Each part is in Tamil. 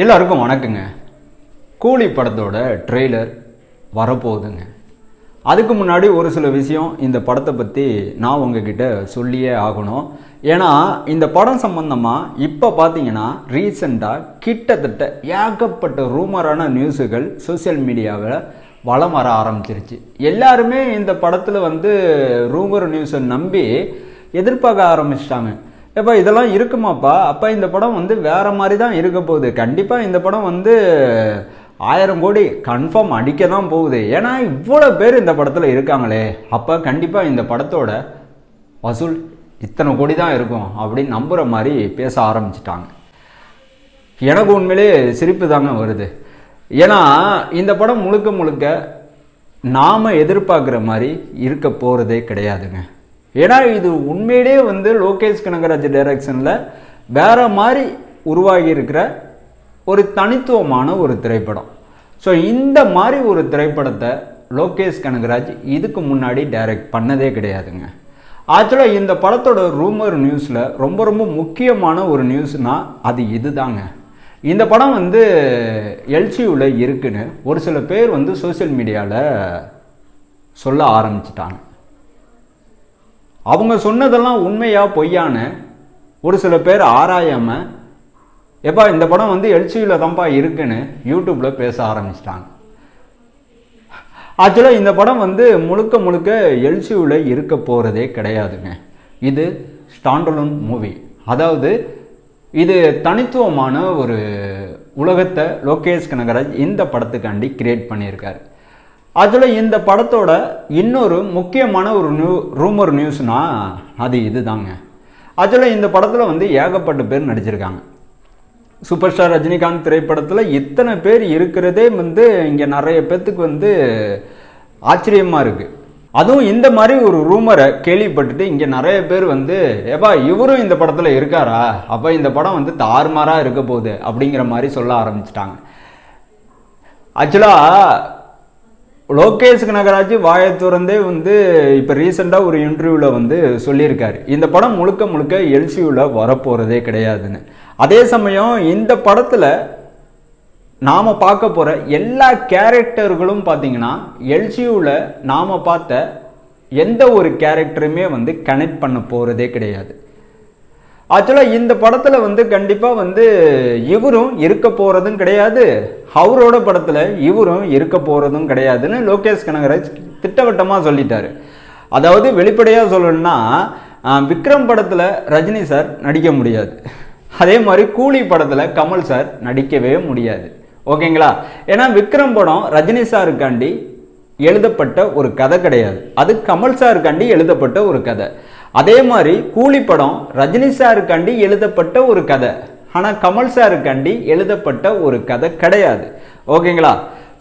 எல்லாருக்கும் வணக்கங்க. கூலி படத்தோட ட்ரெய்லர் வரப்போகுதுங்க. அதுக்கு முன்னாடி ஒரு சில விஷயம் இந்த படத்தை பற்றி நான் உங்ககிட்ட சொல்லியே ஆகணும். ஏன்னா இந்த படம் சம்பந்தமாக இப்போ பார்த்தீங்கன்னா ரீசெண்டாக கிட்டத்தட்ட ஏகப்பட்ட ரூமரான நியூஸுகள் சோஷியல் மீடியாவில் வலம் வர ஆரம்பிச்சிருச்சு. எல்லாருமே இந்த படத்தில் வந்து ரூமர் நியூஸை நம்பி எதிர்பார்க்க ஆரம்பிச்சிட்டாங்க. இப்போ இதெல்லாம் இருக்குமாப்பா? அப்போ இந்த படம் வந்து வேற மாதிரி தான் இருக்க போகுது. கண்டிப்பாக இந்த படம் வந்து ஆயிரம் கோடி கன்ஃபார்ம் அடிக்க தான் போகுது. ஏன்னா இவ்வளோ பேர் இந்த படத்தில் இருக்காங்களே. அப்போ கண்டிப்பாக இந்த படத்தோட வசூல் இத்தனை கோடி தான் இருக்கும் அப்படின்னு நம்புகிற மாதிரி பேச ஆரம்பிச்சிட்டாங்க. எனக்கு உண்மையிலே சிரிப்பு தாங்க வருது. ஏன்னா இந்த படம் முழுக்க முழுக்க நாம் எதிர்பார்க்குற மாதிரி இருக்க போகிறதே கிடையாதுங்க. ஏன்னா இது உண்மையிலே வந்து லோகேஷ் கனகராஜ் டைரக்ஷனில் வேற மாதிரி உருவாகி இருக்கிற ஒரு தனித்துவமான ஒரு திரைப்படம். ஸோ இந்த மாதிரி ஒரு திரைப்படத்தை லோகேஷ் கனகராஜ் இதுக்கு முன்னாடி டைரக்ட் பண்ணதே கிடையாதுங்க. ஆக்சுவலாக இந்த படத்தோட ரூமர் நியூஸில் ரொம்ப ரொம்ப முக்கியமான ஒரு நியூஸ்னால் அது இதுதாங்க. இந்த படம் வந்து எல்சியூவில் இருக்குன்னு ஒரு சில பேர் வந்து சோஷியல் மீடியாவில் சொல்ல ஆரம்பிச்சிட்டாங்க. அவங்க சொன்னதெல்லாம் உண்மையா பொய்யான்னு ஒரு சில பேர் ஆராயாமல் எப்பா இந்த படம் வந்து எல்சியில் தான்ப்பா இருக்குன்னு யூடியூப்பில் பேச ஆரம்பிச்சிட்டாங்க. ஆக்சுவலாக இந்த படம் வந்து முழுக்க முழுக்க எல்சியூவில் இருக்க போகிறதே கிடையாதுங்க. இது ஸ்டாண்டலூன் மூவி அதாவது இது தனித்துவமான ஒரு உலகத்தை லோகேஷ் கனகராஜ் இந்த படத்துக்காண்டி கிரியேட் பண்ணியிருக்காரு. அதில் இந்த படத்தோட இன்னொரு முக்கியமான ஒரு நியூ ரூமர் நியூஸ்னால் அது இதுதாங்க. அதில் இந்த படத்தில் வந்து ஏகப்பட்ட பேர் நடிச்சிருக்காங்க. சூப்பர் ஸ்டார் ரஜினிகாந்த் திரைப்படத்தில் இத்தனை பேர் இருக்கிறதே வந்து இங்கே நிறைய பேர்த்துக்கு வந்து ஆச்சரியமாக இருக்குது அதுவும் இந்த மாதிரி ஒரு ரூமரை கேள்விப்பட்டுட்டு இங்கே நிறைய பேர் வந்து ஏப்பா இவரும் இந்த படத்தில் இருக்காரா? அப்போ இந்த படம் வந்து தாறுமாறாக இருக்க போகுது. அப்படிங்கிற மாதிரி சொல்ல ஆரம்பிச்சிட்டாங்க. ஆக்சுவலாக லோகேஷ் கனகராஜ் வாயை திறந்தே வந்து இப்போ ரீசெண்டாக ஒரு இன்டர்வியூவில் வந்து சொல்லியிருக்காரு. இந்த படம் முழுக்க முழுக்க எல்சியூவில் வரப்போகிறதே கிடையாதுன்னு. அதே சமயம் இந்த படத்தில் நாம் பார்க்க போகிற எல்லா கேரக்டர்களும் பார்த்தீங்கன்னா எல்சியூவில் நாம் பார்த்த எந்த ஒரு கேரக்டருமே வந்து கனெக்ட் பண்ண போகிறதே கிடையாது. ஆக்சுவலாக இந்த படத்தில் வந்து கண்டிப்பாக வந்து இவரும் இருக்க போகிறதும் கிடையாது. அவரோட படத்தில் இவரும் இருக்க போகிறதும் கிடையாதுன்னு லோகேஷ் கனகராஜ் திட்டவட்டமாக சொல்லிட்டாரு. அதாவது வெளிப்படையாக சொல்லணும்னா விக்ரம் படத்தில் ரஜினி சார் நடிக்க முடியாது. அதே மாதிரி கூலி படத்தில் கமல் சார் நடிக்கவே முடியாது. ஓகேங்களா? ஏன்னா விக்ரம் படம் ரஜினி சாருக்காண்டி எழுதப்பட்ட ஒரு கதை கிடையாது. அது கமல் சாருக்காண்டி எழுதப்பட்ட ஒரு கதை. அதே மாதிரி கூலி படம் ரஜினி சாருக்காண்டி எழுதப்பட்ட ஒரு கதை. ஆனால் கமல் சாருக்காண்டி எழுதப்பட்ட ஒரு கதை கிடையாது. ஓகேங்களா?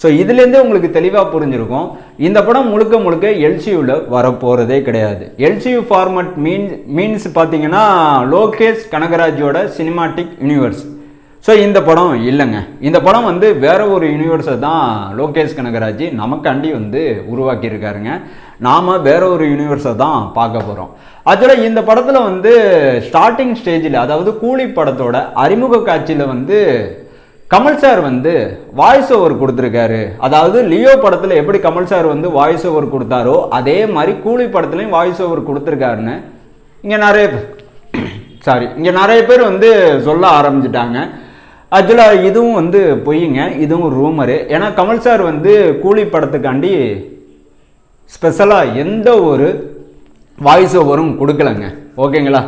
ஸோ இதுலேருந்தே உங்களுக்கு தெளிவாக புரிஞ்சிருக்கும். இந்த படம் முழுக்க முழுக்க எல்சியூவில் வரப்போகிறதே கிடையாது. எல்சியூ ஃபார்மட் மீன்ஸ் மீன்ஸ் பார்த்தீங்கன்னா லோகேஷ் கனகராஜோட சினிமாட்டிக் யூனிவர்ஸ் ஸோ இந்த படம் இல்லைங்க. இந்த படம் வந்து வேற ஒரு யூனிவர்ஸை தான் லோகேஷ் கனகராஜ் நமக்காண்டி வந்து உருவாக்கியிருக்காருங்க. நாம் வேற ஒரு யூனிவர்ஸை தான் பார்க்க போகிறோம் ஆக்சுவலாக இந்த படத்தில் வந்து ஸ்டார்டிங் ஸ்டேஜில் அதாவது கூலி படத்தோட அறிமுக காட்சியில் வந்து கமல் சார் வந்து வாய்ஸ் ஓவர் கொடுத்துருக்காரு. அதாவது லியோ படத்தில் எப்படி கமல் சார் வந்து வாய்ஸ் ஓவர் கொடுத்தாரோ அதே மாதிரி கூலி படத்துலையும் வாய்ஸ் ஓவர் கொடுத்துருக்காருன்னு இங்கே நிறைய சாரி இங்கே நிறைய பேர் வந்து சொல்ல ஆரம்பிச்சிட்டாங்க. ஆக்சுவலாக இதுவும் வந்து பொய்யுங்க இதுவும் ரூமரு ஏன்னா கமல் சார் வந்து கூலி படத்துக்காண்டி ஸ்பெஷலாக எந்த ஒரு வாய்ஸ் ஓவரும் கொடுக்கலங்க. ஓகேங்களா?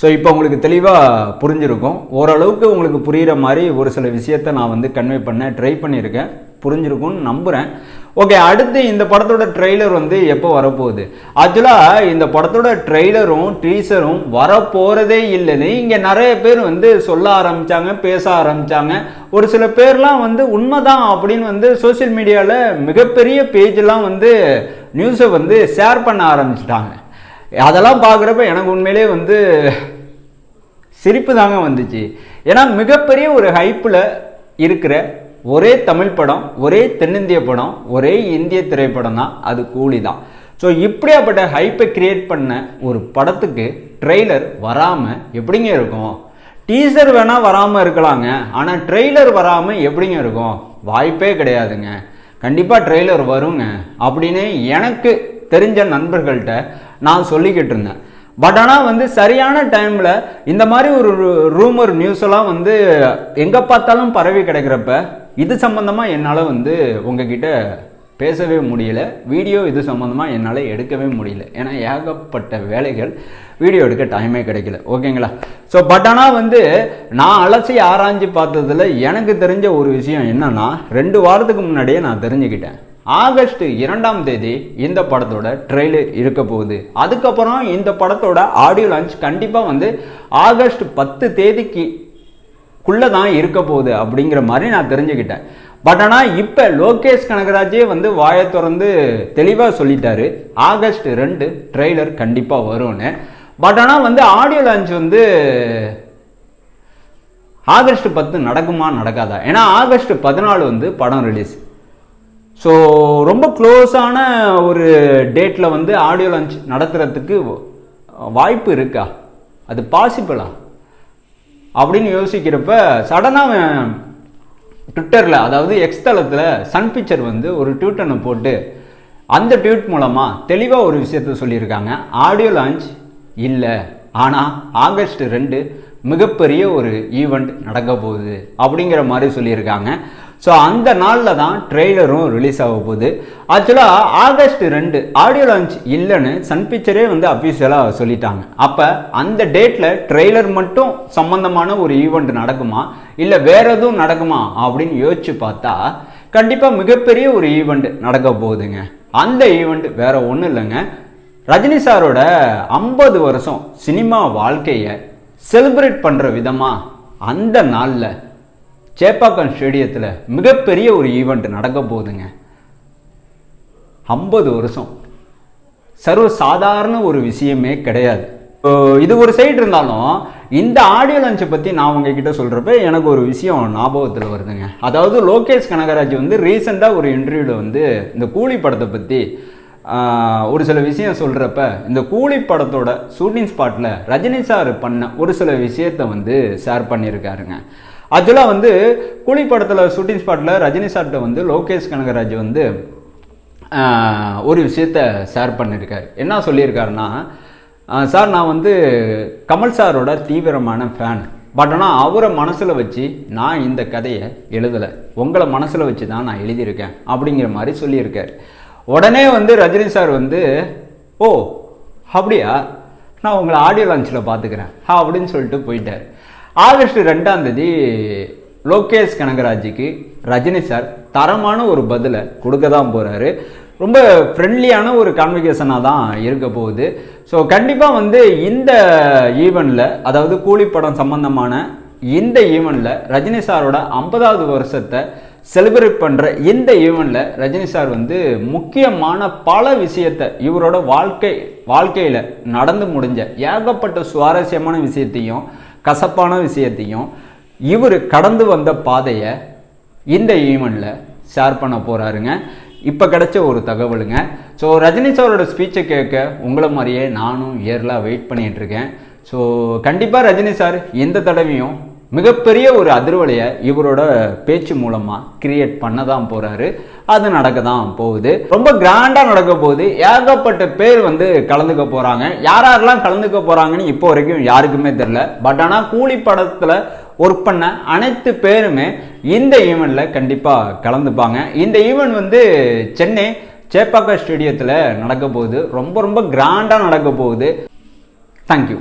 ஸோ இப்போ உங்களுக்கு தெளிவாக புரிஞ்சிருக்கும். ஓரளவுக்கு உங்களுக்கு புரிகிற மாதிரி ஒரு சில விஷயத்தை நான் வந்து கன்வே பண்ண ட்ரை பண்ணியிருக்கேன். புரிஞ்சிருக்கும்னு நம்புகிறேன் ஓகே அடுத்து இந்த படத்தோட ட்ரெய்லர் வந்து எப்போ வரப்போகுது? ஆக்சுவலாக இந்த படத்தோட ட்ரெய்லரும் டீசரும் வரப்போகிறதே இல்லைன்னு இங்கே நிறைய பேர் வந்து சொல்ல ஆரம்பித்தாங்க பேச ஆரம்பித்தாங்க ஒரு சில பேர்லாம் வந்து உண்மைதான் அப்படின்னு வந்து சோஷியல் மீடியாவில் மிகப்பெரிய பேஜெலாம் வந்து நியூஸை வந்து ஷேர் பண்ண ஆரம்பிச்சிட்டாங்க. அதெல்லாம் பார்க்குறப்ப எனக்கு உண்மையிலே வந்து சிரிப்பு தாங்க வந்துச்சு. ஏன்னா மிகப்பெரிய ஒரு ஹைப்பில் இருக்கிற ஒரே தமிழ் படம் ஒரே தென்னிந்திய படம் ஒரே இந்திய திரைப்படம் தான். அது கூலி தான். ஸோ இப்படியாப்பட்ட ஹைப்பை கிரியேட் பண்ண ஒரு படத்துக்கு ட்ரெய்லர் வராமல் எப்படிங்க இருக்கும்? டீசர் வேணால் வராமல் இருக்கலாங்க. ஆனால் ட்ரெய்லர் வராமல் எப்படிங்க இருக்கும்? வாய்ப்பே கிடையாதுங்க. கண்டிப்பாக ட்ரெய்லர் வருங்க. அப்படின்னு எனக்கு தெரிஞ்ச நண்பர்கள்ட்ட நான் சொல்லிக்கிட்டு இருந்தேன். பட் ஆனால் வந்து சரியான டைமில் இந்த மாதிரி ஒரு ரூமர் நியூஸ் எல்லாம் வந்து எங்கே பார்த்தாலும் பரவி கிடக்கிறப்ப இது சம்மந்தமாக என்னால் வந்து உங்ககிட்ட பேசவே முடியல. வீடியோ இது சம்மந்தமாக என்னால் எடுக்கவே முடியல. ஏன்னா ஏகப்பட்ட வேலைகள் வீடியோ எடுக்க டைமே கிடைக்கல. ஓகேங்களா? ஸோ பட் ஆனால் வந்து நான் அலசி ஆராய்ஞ்சு பார்த்ததுல எனக்கு தெரிஞ்ச ஒரு விஷயம் என்னென்னா ரெண்டு வாரத்துக்கு முன்னாடியே நான் தெரிஞ்சுக்கிட்டேன். ஆகஸ்ட் இரண்டாம் தேதி இந்த படத்தோட ட்ரெய்லர் இருக்க போகுது. அதுக்கப்புறம் இந்த படத்தோட ஆடியோ லான்ச் கண்டிப்பாக வந்து ஆகஸ்ட் பத்து தேதிக்கு குள்ளே தான் இருக்க போகுது அப்படிங்கிற மாதிரி நான் தெரிஞ்சுக்கிட்டேன். பட் ஆனால் இப்போ லோகேஷ் கனகராஜே வந்து வாயை திறந்து தெளிவாக சொல்லிட்டாரு. ஆகஸ்ட் ரெண்டு ட்ரெய்லர் கண்டிப்பாக வரும்னு. பட் ஆனால் வந்து ஆடியோ லான்ச் வந்து ஆகஸ்ட் பத்து நடக்குமா நடக்காதா? ஏன்னா ஆகஸ்ட் பதினாலு வந்து படம் ரிலீஸ் ஸோ ரொம்ப க்ளோஸான ஒரு டேட்டில் வந்து ஆடியோ லான்ச் நடத்துகிறதுக்கு வாய்ப்பு இருக்கா? அது பாசிபிளா அப்படின்னு யோசிக்கிறப்ப சடனாக ட்விட்டரில் அதாவது எக்ஸ் தளத்தில் சன் பிக்சர் வந்து ஒரு ட்வீட்டனை போட்டு அந்த ட்வீட் மூலமாக தெளிவாக ஒரு விஷயத்த சொல்லியிருக்காங்க. ஆடியோ லான்ச் இல்லை. ஆனால் ஆகஸ்ட் ரெண்டு மிகப்பெரிய ஒரு ஈவெண்ட் நடக்க போகுது அப்படிங்கிற மாதிரி சொல்லியிருக்காங்க. ஸோ அந்த நாளில் தான் ட்ரெய்லரும் ரிலீஸ் ஆக போகுது. ஆக்சுவலாக ஆகஸ்ட் ரெண்டு ஆடியோ லான்ச் இல்லைன்னு சன் பிக்சரே வந்து அஃபீஷியலாக சொல்லிட்டாங்க. அப்போ அந்த டேட்டில் ட்ரெய்லர் மட்டும் சம்மந்தமான ஒரு ஈவெண்ட் நடக்குமா? இல்லை வேற எதுவும் நடக்குமா? அப்படின்னு யோசிச்சு பார்த்தா கண்டிப்பாக மிகப்பெரிய ஒரு ஈவெண்ட் நடக்க போகுதுங்க. அந்த ஈவெண்ட் வேற ஒன்றும் இல்லைங்க. ரஜினி சாரோட ஐம்பது வருஷம் சினிமா வாழ்க்கையை செலிப்ரேட் பண்ணுற விதமாக அந்த நாளில் சேப்பாக்கம் ஸ்டேடியத்தில் மிகப்பெரிய ஒரு ஈவெண்ட் நடக்க போகுதுங்க. ஐம்பது வருஷம். சர்வ சாதாரண ஒரு விஷயமே கிடையாது. இது ஒரு சைடு இருந்தாலும் இந்த ஆடியோ லஞ்சை பற்றி நான் உங்ககிட்ட சொல்கிறப்ப எனக்கு ஒரு விஷயம் ஞாபகத்தில் வருதுங்க. அதாவது லோகேஷ் கனகராஜ் வந்து ரீசெண்டாக ஒரு இன்டர்வியூவில் வந்து இந்த கூலி படத்தை பற்றி ஒரு சில விஷயம் சொல்கிறப்ப இந்த கூலி படத்தோட ஷூட்டிங் ஸ்பாட்டில் ரஜினி சார் பண்ண ஒரு சில விஷயத்தை வந்து ஷேர் பண்ணியிருக்காருங்க. ஆக்சுவலாக வந்து கூலி படத்தில் ஷூட்டிங் ஸ்பாட்டில் ரஜினி சார்கிட்ட வந்து லோகேஷ் கனகராஜ் வந்து ஒரு விஷயத்த ஷேர் பண்ணியிருக்கார். என்ன சொல்லியிருக்காருன்னா சார் நான் வந்து கமல் சாரோட தீவிரமான ஃபேன் பட் ஆனால் அவரை மனசில் வச்சு நான் இந்த கதையை எழுதலை. உங்களை மனசில் வச்சு தான் நான் எழுதியிருக்கேன் அப்படிங்கிற மாதிரி சொல்லியிருக்காரு. உடனே வந்து ரஜினி சார் வந்து ஓ அப்படியா? நான் உங்களை ஆடியோ லான்ச்சில் பார்த்துக்கிறேன் அப்படின்னு சொல்லிட்டு போயிட்டார். ஆகஸ்ட் ரெண்டாம் தேதி லோகேஷ் கனகராஜுக்கு ரஜினி சார் தரமான ஒரு பதிலை கொடுக்க தான் போகிறாரு ரொம்ப ஃப்ரெண்ட்லியான ஒரு கான்வெகேஷனாக தான் இருக்க போகுது. ஸோ கண்டிப்பாக வந்து இந்த ஈவெண்ட்டில் அதாவது கூலி படம் சம்பந்தமான இந்த ஈவெண்ட்டில் ரஜினி சாரோட ஐம்பதாவது வருஷத்தை செலிப்ரேட் பண்ணுற இந்த ஈவெண்ட்டில் ரஜினி சார் வந்து முக்கியமான பல விஷயத்தை இவரோட வாழ்க்கை வாழ்க்கையில் நடந்து முடிஞ்ச ஏகப்பட்ட சுவாரஸ்யமான விஷயத்தையும் கசப்பான விஷயத்தையும் இவர் கடந்து வந்த பாதையை இந்த ஈவெண்ட்டில் ஷேர் பண்ண போகிறாருங்க இப்போ கிடைச்ச ஒரு தகவலுங்க. ஸோ ரஜினி சாரோட ஸ்பீச்சை கேட்க உங்களை மாதிரியே நானும் இயர்லாக வெயிட் பண்ணிகிட்டு இருக்கேன். ஸோ கண்டிப்பாக ரஜினி சார் எந்த தடவையும் மிகப்பெரிய ஒரு அதிர்வலையை இவரோட பேச்சு மூலமாக கிரியேட் பண்ண தான் போகிறாரு அது நடக்க தான் போகுது. ரொம்ப கிராண்டாக நடக்க போகுது. ஏகப்பட்ட பேர் வந்து கலந்துக்க போகிறாங்க யார் யாரெல்லாம் கலந்துக்க போகிறாங்கன்னு இப்போ வரைக்கும் யாருக்குமே தெரில பட் ஆனால் கூலி படத்தில் ஒர்க் பண்ண அனைத்து பேருமே இந்த ஈவெண்ட்டில் கண்டிப்பாக கலந்துப்பாங்க. இந்த ஈவெண்ட் வந்து சென்னை சேப்பாக்கா ஸ்டேடியத்தில் நடக்க போகுது. ரொம்ப ரொம்ப கிராண்டாக நடக்க போகுது. தேங்க்யூ